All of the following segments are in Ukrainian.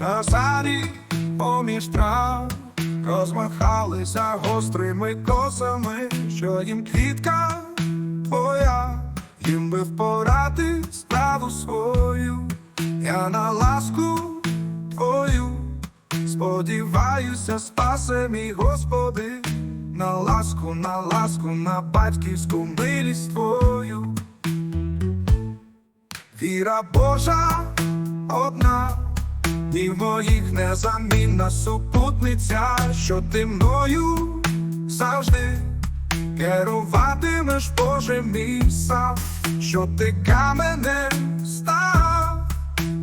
Косарі поміж трав розмахалися гострими косами, що їм квітка твоя, їм би впорати справу свою, я на ласку твою, сподіваюся, спасе мій Господи, на ласку, на ласку, на батьківську милість твою. Віра Божа одна, в моїх незамінна супутниця, що ти мною завжди керуватимеш, Боже мій що ти каменем став,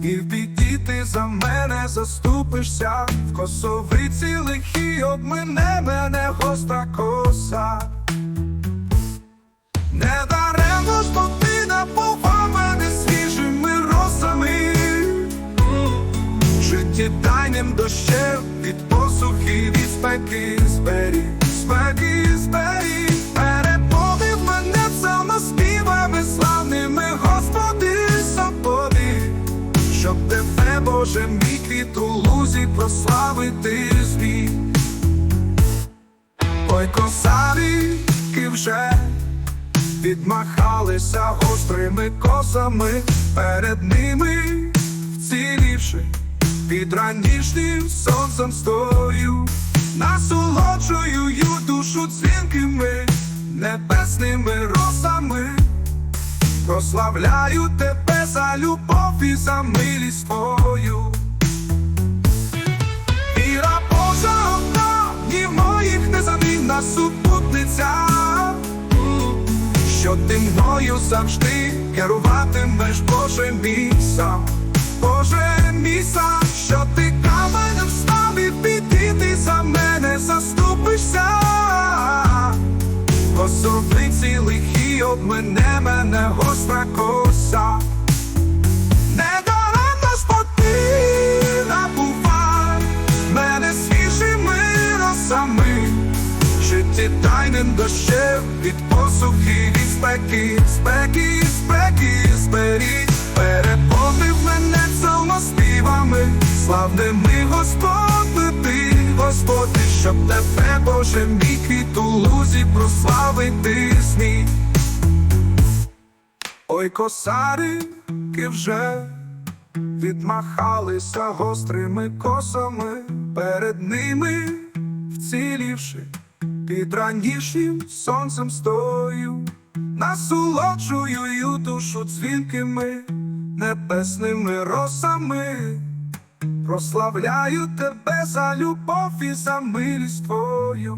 і в біді ти за мене заступишся, в косовиці лихій обмине мене гостра коса. Спеки зберіг, спеки зберіг, переповів мене самоспівами славними, Господи, собі, щоб тебе, Боже, мій квіт у лузі прославити зміг. Ой, косарики вже відмахалися гострими косами перед ними, вцілівши під ранішнім сонцем стою, насолоджую душу дзвінкими небесними росами, прославляю тебе за любов і за милість твою. Віра Божа одна, і моїх незамінна супутниця, що ти мною завжди керуватимеш, Боже мій Боже мій що ти Косовиці лихі обмине мене гостра коса. Не даремно ж бо ти мене свіжими росами, життєдайним дощем від посухи, від спеки, спеки, спеки, зберіть, переповнив мене самоспівами, славними Господи, ти, Господи, щоб тебе, Боже, мій квіт у лузі прославити смій. Ой, косарики вже відмахалися гострими косами перед ними, вцілівши під ранішнім сонцем стою, насолоджую душу дзвінкими небесними росами, прославляю тебе за любов і за милість твою.